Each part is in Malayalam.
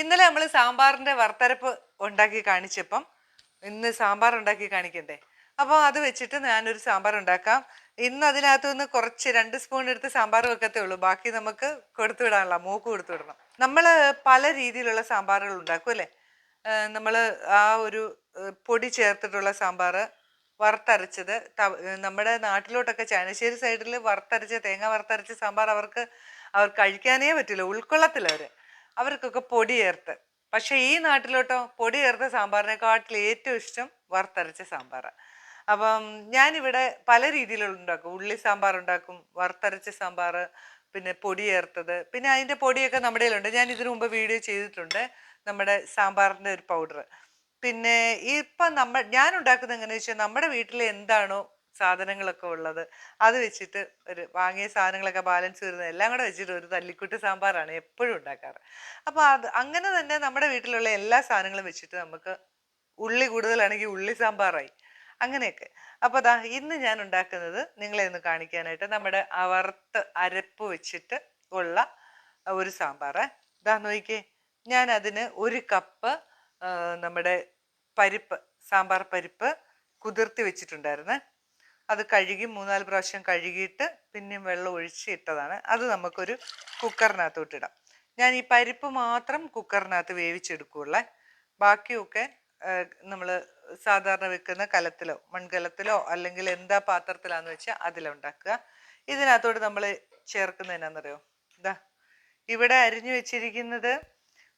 ഇന്നലെ നമ്മൾ സാമ്പാറിന്റെ വറുത്തരപ്പ് ഉണ്ടാക്കി കാണിച്ചപ്പം ഇന്ന് സാമ്പാർ ഉണ്ടാക്കി കാണിക്കണ്ടേ? അപ്പോൾ അത് വെച്ചിട്ട് ഞാനൊരു സാമ്പാർ ഉണ്ടാക്കാം. ഇന്ന് അതിനകത്ത് നിന്ന് കുറച്ച് രണ്ട് സ്പൂൺ എടുത്ത് സാമ്പാർ വെക്കത്തേ ഉള്ളൂ. ബാക്കി നമുക്ക് കൊടുത്തു വിടാനുള്ള മൂക്ക് കൊടുത്തു വിടണം. നമ്മൾ പല രീതിയിലുള്ള സാമ്പാറുകൾ ഉണ്ടാക്കും അല്ലേ? നമ്മൾ ആ ഒരു പൊടി ചേർത്തിട്ടുള്ള സാമ്പാർ വറുത്തരച്ചത് നമ്മുടെ നാട്ടിലോട്ടൊക്കെ ചാനശ്ശേരി സൈഡിൽ വറുത്തരച്ച തേങ്ങ വറുത്തരച്ച സാമ്പാർ അവർക്ക് അവർ കഴിക്കാനേ പറ്റില്ല. ഉൾക്കൊള്ളത്തില്ല അവർ അവർക്കൊക്കെ പൊടി ചേർത്ത് പക്ഷേ ഈ നാട്ടിലോട്ടോ പൊടി ചേർത്ത സാമ്പാറിനെക്കാട്ടിൽ ഏറ്റവും ഇഷ്ടം വറുത്തരച്ച സാമ്പാർ അപ്പം ഞാനിവിടെ പല രീതിയിലുള്ള ഉണ്ടാക്കും. ഉള്ളി സാമ്പാർ ഉണ്ടാക്കും വറുത്തരച്ച സാമ്പാർ പിന്നെ പൊടി ചേർത്തത് പിന്നെ അതിന്റെ പൊടിയൊക്കെ നമ്മുടെ കയ്യിലുണ്ട്. ഞാൻ ഇതിനു മുമ്പ് വീഡിയോ ചെയ്തിട്ടുണ്ട് നമ്മുടെ സാമ്പാറിന്റെ ഒരു പൗഡർ പിന്നെ ഇപ്പം നമ്മൾ ഞാൻ ഉണ്ടാക്കുന്നത് എങ്ങനെയാണെന്ന് വെച്ചാൽ നമ്മുടെ വീട്ടിൽ എന്താണോ സാധനങ്ങളൊക്കെ ഉള്ളത്. അത് വെച്ചിട്ട് ഒരു വാങ്ങിയ സാധനങ്ങളൊക്കെ ബാലൻസ് വരുന്നത് എല്ലാം കൂടെ വെച്ചിട്ട് ഒരു തല്ലിക്കുട്ടി സാമ്പാറാണ് എപ്പോഴും ഉണ്ടാക്കാറ്. അപ്പോൾ അത് അങ്ങനെ തന്നെ നമ്മുടെ വീട്ടിലുള്ള എല്ലാ സാധനങ്ങളും വെച്ചിട്ട് നമുക്ക് ഉള്ളി കൂടുതലാണെങ്കിൽ ഉള്ളി സാമ്പാറായി. അങ്ങനെയൊക്കെ. അപ്പോൾ അതാ ഇന്ന് ഞാൻ ഉണ്ടാക്കുന്നത് നിങ്ങളെ ഒന്ന് കാണിക്കാനായിട്ട് നമ്മുടെ അവർത്ത് അരപ്പ് വെച്ചിട്ട് ഉള്ള ഒരു സാമ്പാർ ഇതാ നോക്കിക്കേ ഞാൻ അതിന് ഒരു കപ്പ് നമ്മുടെ പരിപ്പ് സാമ്പാർ പരിപ്പ് കുതിർത്തി വെച്ചിട്ടുണ്ടായിരുന്നേ. അത് കഴുകി മൂന്നാൽ പ്രാവശ്യം കഴുകിയിട്ട് പിന്നെയും വെള്ളം ഒഴിച്ച് ഇട്ടതാണ്. അത് നമുക്കൊരു കുക്കറിനകത്തോട്ട് ഇടാം. ഞാൻ ഈ പരിപ്പ് മാത്രം കുക്കറിനകത്ത് വേവിച്ചെടുക്കുകയുള്ളേ ബാക്കിയൊക്കെ നമ്മൾ സാധാരണ വെക്കുന്ന കലത്തിലോ മൺകലത്തിലോ അല്ലെങ്കിൽ എന്താ പാത്രത്തിലാന്ന് വെച്ചാൽ അതിലുണ്ടാക്കുക. ഇതിനകത്തോട്ട് നമ്മൾ ചേർക്കുന്നത് എന്നാന്നറിയോ ഇതാ ഇവിടെ അരിഞ്ഞു വെച്ചിരിക്കുന്നത്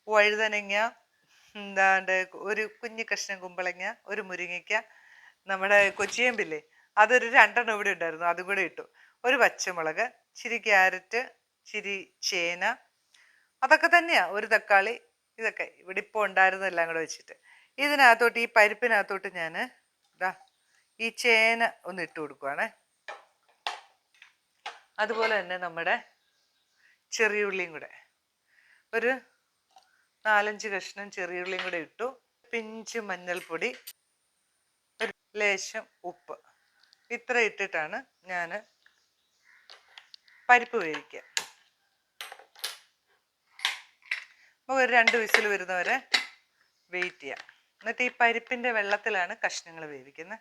വഴുതനങ്ങ എന്താണ്ട് ഒരു കുഞ്ഞു കഷ്ണം കുമ്പളങ്ങ ഒരു മുരിങ്ങയ്ക്ക നമ്മുടെ കൊച്ചിയമ്പില്ലേ? അതൊരു രണ്ടെണ്ണം ഇവിടെ ഉണ്ടായിരുന്നു. അതും കൂടെ ഇട്ടു. ഒരു പച്ചമുളക് ചിരി ക്യാരറ്റ് ചിരി ചേന അതൊക്കെ തന്നെയാ. ഒരു തക്കാളി ഇതൊക്കെ ഇവിടെ ഇപ്പോൾ ഉണ്ടായിരുന്നെല്ലാം കൂടെ വെച്ചിട്ട്. ഇതിനകത്തോട്ട് ഈ പരിപ്പിനകത്തോട്ട് ഞാൻ ഇതാ ഈ ചേന ഒന്ന് ഇട്ട് കൊടുക്കുവാണേ. അതുപോലെ തന്നെ നമ്മുടെ ചെറിയ ഉള്ളിയും കൂടെ. ഒരു നാലഞ്ച് കഷ്ണം ചെറിയ ഉള്ളിയും കൂടെ ഇട്ടു. പിഞ്ച് മഞ്ഞൾപ്പൊടി ഒരു ലേശം ഉപ്പ്. ഇത്ര ഇട്ടിട്ടാണ് ഞാൻ പരിപ്പ് വേവിക്കുക. നമുക്ക് ഒരു രണ്ട് വിസിൽ വരുന്നവരെ വെയിറ്റ് ചെയ്യാം. എന്നിട്ട് ഈ പരിപ്പിന്റെ വെള്ളത്തിലാണ് കഷ്ണങ്ങൾ വേവിക്കുന്നത്.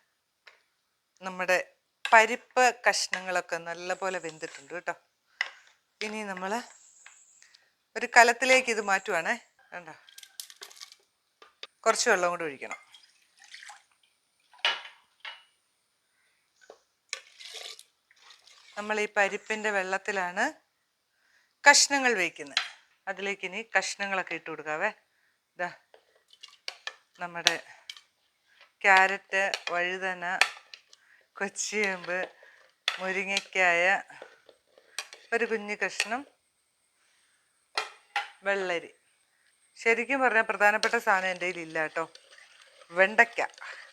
നമ്മുടെ പരിപ്പ് കഷ്ണങ്ങളൊക്കെ നല്ലപോലെ വെന്തിട്ടുണ്ട് കേട്ടോ. ഇനി നമ്മൾ ഒരു കലത്തിലേക്ക് ഇത് മാറ്റുവാണേ. കണ്ടോ? കുറച്ച് വെള്ളം കൂടി ഒഴിക്കണം. നമ്മൾ ഈ പരിപ്പിന്റെ വെള്ളത്തിലാണ് കഷ്ണങ്ങൾ വയ്ക്കുന്നത് അതിലേക്ക് ഇനി കഷ്ണങ്ങളൊക്കെ ഇട്ട് കൊടുക്കാവേ. ഇതാ നമ്മുടെ ക്യാരറ്റ് വഴുതന കൊച്ചിയമ്പ് മുരിങ്ങയ്ക്കായ ഒരു കുഞ്ഞു കഷ്ണം വെള്ളരി. ശരിക്കും പറഞ്ഞാൽ പ്രധാനപ്പെട്ട സാധനം എന്റെ കയ്യിൽ ഇല്ല കേട്ടോ. വെണ്ടയ്ക്ക.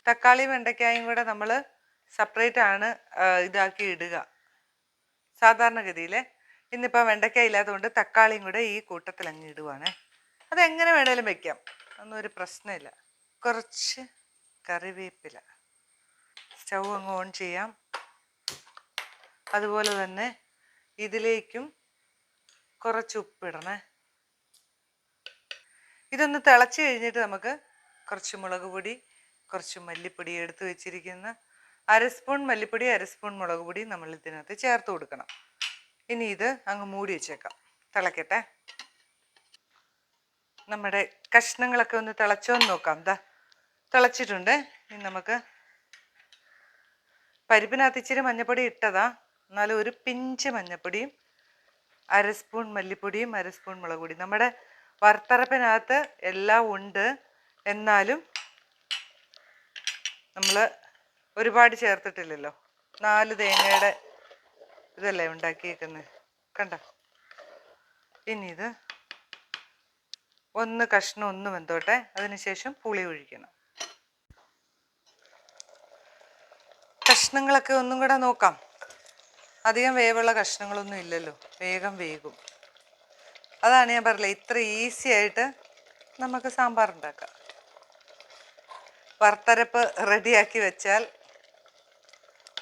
തക്കാളി വെണ്ടയ്ക്കായും കൂടെ നമ്മൾ സെപ്പറേറ്റ് ആണ് ഇതാക്കി ഇടുക. സാധാരണഗതിയിൽ ഇന്നിപ്പോൾ വെണ്ടയ്ക്ക ഇല്ലാത്തതുകൊണ്ട് തക്കാളിയും കൂടെ ഈ കൂട്ടത്തിൽ അങ്ങ് ഇടുവാണേ. അതെങ്ങനെ വേണേലും വെക്കാം. ഒന്നും ഒരു പ്രശ്നമില്ല. കുറച്ച് കറിവേപ്പില. സ്റ്റൗ അങ്ങ് ഓൺ ചെയ്യാം. അതുപോലെ തന്നെ ഇതിലേക്കും കുറച്ച് ഉപ്പിടണേ. ഇതൊന്ന് തിളച്ച് കഴിഞ്ഞിട്ട് നമുക്ക് കുറച്ച് മുളക് പൊടി കുറച്ച് മല്ലിപ്പൊടി എടുത്ത് വെച്ചിരിക്കുന്ന അര സ്പൂൺ മല്ലിപ്പൊടി അര സ്പൂൺ മുളക് പൊടി നമ്മൾ ഇതിനകത്ത് ചേർത്ത് കൊടുക്കണം. ഇനി ഇത് അങ്ങ് മൂടി വെച്ചേക്കാം. തിളക്കട്ടെ. നമ്മുടെ കഷ്ണങ്ങളൊക്കെ ഒന്ന് തിളച്ചോന്ന് നോക്കാം. ദാ തിളച്ചിട്ടുണ്ട്. ഇനി നമുക്ക് പരിപ്പിനകത്ത് ഇച്ചിരി മഞ്ഞപ്പൊടി ഇട്ടതാ. എന്നാലും ഒരു പിഞ്ച് മഞ്ഞപ്പൊടിയും അര സ്പൂൺ മല്ലിപ്പൊടിയും അര സ്പൂൺ മുളക് പൊടി നമ്മുടെ വറുത്തരപ്പിനകത്ത് എല്ലാം ഉണ്ട്. എന്നാലും നമ്മൾ ഒരുപാട് ചേർത്തിട്ടില്ലല്ലോ. നാല് തേങ്ങയുടെ ഇതല്ലേ ഉണ്ടാക്കിയേക്കുന്നത് കണ്ട? ഇനി ഇത് ഒന്ന് കഷ്ണം ഒന്ന് വെന്തോട്ടെ. അതിനുശേഷം പുളി ഒഴിക്കണം. കഷ്ണങ്ങളൊക്കെ ഒന്നും കൂടെ നോക്കാം. അധികം വേവുള്ള കഷ്ണങ്ങളൊന്നും ഇല്ലല്ലോ. വേഗം വേകും. അതാണ് ഞാൻ പറഞ്ഞില്ല ഇത്ര ഈസി ആയിട്ട് നമുക്ക് സാമ്പാർ ഉണ്ടാക്കാം. വറുത്തരപ്പ് റെഡിയാക്കി വെച്ചാൽ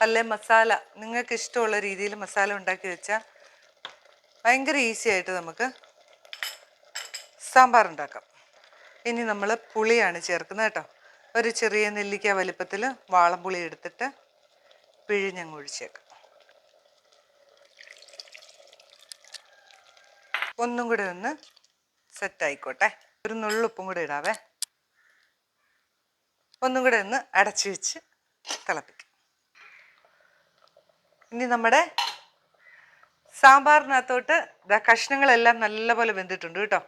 അല്ലെ മസാല? നിങ്ങൾക്ക് ഇഷ്ടമുള്ള രീതിയിൽ മസാല ഉണ്ടാക്കി വെച്ചാൽ ഭയങ്കര ഈസി ആയിട്ട് നമുക്ക് സാമ്പാർ ഉണ്ടാക്കാം. ഇനി നമ്മൾ പുളിയാണ് ചേർക്കുന്നത് കേട്ടോ. ഒരു ചെറിയ നെല്ലിക്ക വലിപ്പത്തിൽ വാളംപുളി എടുത്തിട്ട് പിഴിഞ്ഞങ്ങ് ഒഴിച്ചേക്കാം. ഒന്നും കൂടി ഒന്ന് സെറ്റ് ആയിക്കോട്ടെ. ഒരു നുള്ളുപ്പും കൂടി ഇടാവേ. ഒന്നും കൂടെ ഒന്ന് അടച്ചു വെച്ച് തിളപ്പിക്കും. ഇനി നമ്മുടെ സാമ്പാറിനകത്തോട്ട് കഷ്ണങ്ങളെല്ലാം നല്ലപോലെ വെന്തിട്ടുണ്ട് കേട്ടോ.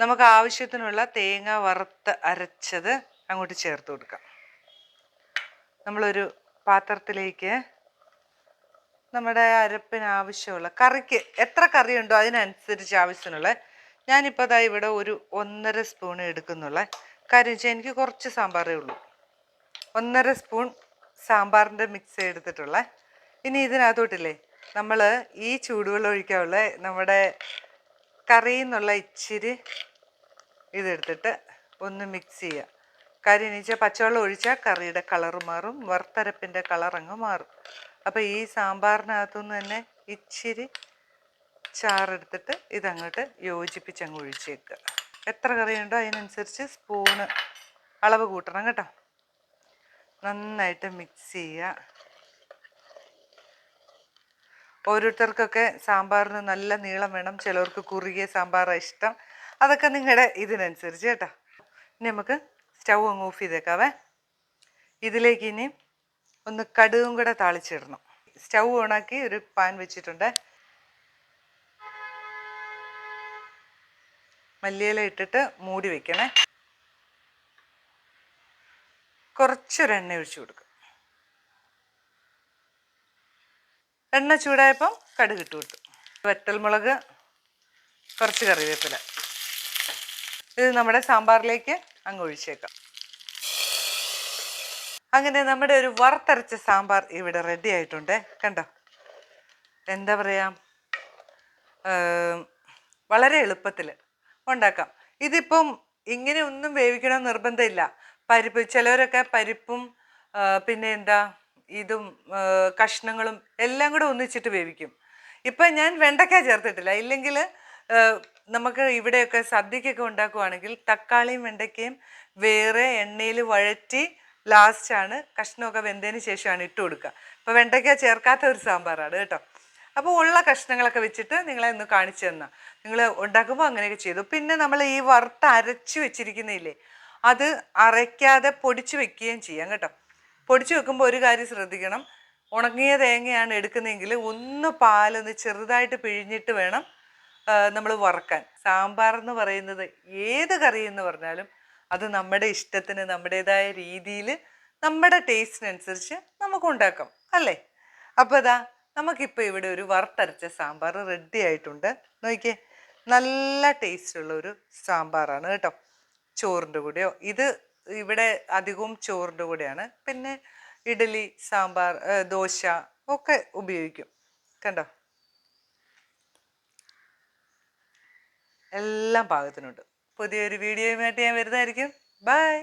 നമുക്ക് ആവശ്യത്തിനുള്ള തേങ്ങ വറുത്ത് അരച്ചത് അങ്ങോട്ട് ചേർത്ത് കൊടുക്കാം. നമ്മളൊരു പാത്രത്തിലേക്ക് നമ്മുടെ അരപ്പിന് ആവശ്യമുള്ള കറിക്ക് എത്ര കറിയുണ്ടോ അതിനനുസരിച്ച് ആവശ്യത്തിനുള്ള ഞാനിപ്പോൾ അതാ ഇവിടെ ഒരു ഒന്നര സ്പൂൺ എടുക്കുന്നുള്ള കാര്യം വെച്ചാൽ എനിക്ക് കുറച്ച് സാമ്പാറേ ഉള്ളൂ. ഒന്നര സ്പൂൺ സാമ്പാറിന്റെ മിക്സ് എടുത്തിട്ടുള്ള ഇനി ഇതിനകത്തോട്ടില്ലേ? നമ്മൾ ഈ ചൂടുവെള്ളം ഒഴിക്കാനുള്ള നമ്മുടെ കറിയിൽ നിന്നുള്ള ഇച്ചിരി ഇതെടുത്തിട്ട് ഒന്ന് മിക്സ് ചെയ്യുക. കാര്യം എന്ന് വെച്ചാൽ പച്ചവെള്ളം ഒഴിച്ചാൽ കറിയുടെ കളർ മാറും വറുത്തരപ്പിന്റെ കളർ അങ്ങ് മാറും. അപ്പോൾ ഈ സാമ്പാറിനകത്തുനിന്ന് തന്നെ ഇച്ചിരി ചാറെടുത്തിട്ട് ഇതങ്ങോട്ട് യോജിപ്പിച്ച് അങ്ങ് ഒഴിച്ചേക്കുക. എത്ര കറിയുണ്ടോ അതിനനുസരിച്ച് സ്പൂണ് അളവ് കൂട്ടണം കേട്ടോ. നന്നായിട്ട് മിക്സ് ചെയ്യുക. ഓരോരുത്തർക്കൊക്കെ സാമ്പാറിന് നല്ല നീളം വേണം. ചിലവർക്ക് കുറുകിയ സാമ്പാറാണ് ഇഷ്ടം. അതൊക്കെ നിങ്ങളുടെ ഇതിനനുസരിച്ച് കേട്ടോ. ഇനി നമുക്ക് സ്റ്റൗ അങ്ങ് ഓഫ് ചെയ്തേക്കാവേ. ഇതിലേക്ക് ഇനി ഒന്ന് കടുകും കൂടെ താളിച്ചിടണം. സ്റ്റൗ ഓണാക്കി ഒരു പാൻ വെച്ചിട്ടുണ്ട്. മല്ലിയില ഇട്ടിട്ട് മൂടി വെക്കണേ. കുറച്ചൊരെണ്ണ ഒഴിച്ചു കൊടുക്കും. എണ്ണ ചൂടായപ്പം കടുക് ഇട്ട് കൊടുത്തു. വറ്റൽമുളക് കുറച്ച് കറിവേപ്പില. ഇത് നമ്മുടെ സാമ്പാറിലേക്ക് അങ്ങ് ഒഴിച്ചേക്കാം. അങ്ങനെ നമ്മുടെ ഒരു വറുത്തരച്ച സാമ്പാർ ഇവിടെ റെഡി ആയിട്ടുണ്ട്. കണ്ടോ? എന്താ പറയുക വളരെ എളുപ്പത്തിൽ ഉണ്ടാക്കാം. ഇതിപ്പം ഇങ്ങനെ ഒന്നും വേവിക്കണം നിർബന്ധമില്ല. പരിപ്പ് ചിലവരൊക്കെ പരിപ്പും പിന്നെ എന്താ ഇതും കഷ്ണങ്ങളും എല്ലാം കൂടെ ഒന്നിച്ചിട്ട് വേവിക്കും. ഇപ്പം ഞാൻ വെണ്ടയ്ക്ക ചേർത്തിട്ടില്ല. ഇല്ലെങ്കിൽ നമുക്ക് ഇവിടെയൊക്കെ സദ്യക്കൊക്കെ ഉണ്ടാക്കുവാണെങ്കിൽ തക്കാളിയും വെണ്ടയ്ക്കയും വേറെ എണ്ണയിൽ വഴറ്റി ലാസ്റ്റാണ് കഷ്ണമൊക്കെ വെന്തതിന് ശേഷമാണ് ഇട്ട് കൊടുക്കുക. അപ്പോൾ വെണ്ടയ്ക്ക ചേർക്കാത്ത ഒരു സാമ്പാറാണ് കേട്ടോ. അപ്പോൾ ഉള്ള കഷ്ണങ്ങളൊക്കെ വെച്ചിട്ട് നിങ്ങളെ ഒന്ന് കാണിച്ചു തന്നാൽ നിങ്ങൾ ഉണ്ടാക്കുമ്പോൾ അങ്ങനെയൊക്കെ ചെയ്തു. പിന്നെ നമ്മൾ ഈ വറുത്ത് അരച്ച് വെച്ചിരിക്കുന്നില്ലേ അത് അരയ്ക്കാതെ പൊടിച്ച് വെക്കുകയും ചെയ്യാം കേട്ടോ. പൊടിച്ച് വെക്കുമ്പോൾ ഒരു കാര്യം ശ്രദ്ധിക്കണം. ഉണങ്ങിയ തേങ്ങയാണ് എടുക്കുന്നതെങ്കിൽ ഒന്ന് പാലൊന്ന് ചെറുതായിട്ട് പിഴിഞ്ഞിട്ട് വേണം നമ്മൾ വറക്കാൻ. സാമ്പാർ എന്ന് പറയുന്നത് ഏത് കറി എന്ന് പറഞ്ഞാലും അത് നമ്മുടെ ഇഷ്ടത്തിന് നമ്മുടേതായ രീതിയിൽ നമ്മുടെ ടേസ്റ്റിനനുസരിച്ച് നമുക്ക് ഉണ്ടാക്കാം അല്ലേ? അപ്പോൾ അതാ നമുക്കിപ്പോൾ ഇവിടെ ഒരു വറുത്തരച്ച സാമ്പാർ റെഡി ആയിട്ടുണ്ട്. നോക്കിയേ നല്ല ടേസ്റ്റുള്ള ഒരു സാമ്പാറാണ് കേട്ടോ. ചോറിന്റെ കൂടെയോ? ഇത് ഇവിടെ അധികവും ചോറിന്റെ കൂടെയാണ്. പിന്നെ ഇഡലി സാമ്പാർ ദോശ ഒക്കെ ഉപയോഗിക്കും. കണ്ടോ? എല്ലാം പാകത്തിനുണ്ട്. പുതിയൊരു വീഡിയോയുമായിട്ട് ഞാൻ വരുന്നതായിരിക്കും. ബൈ!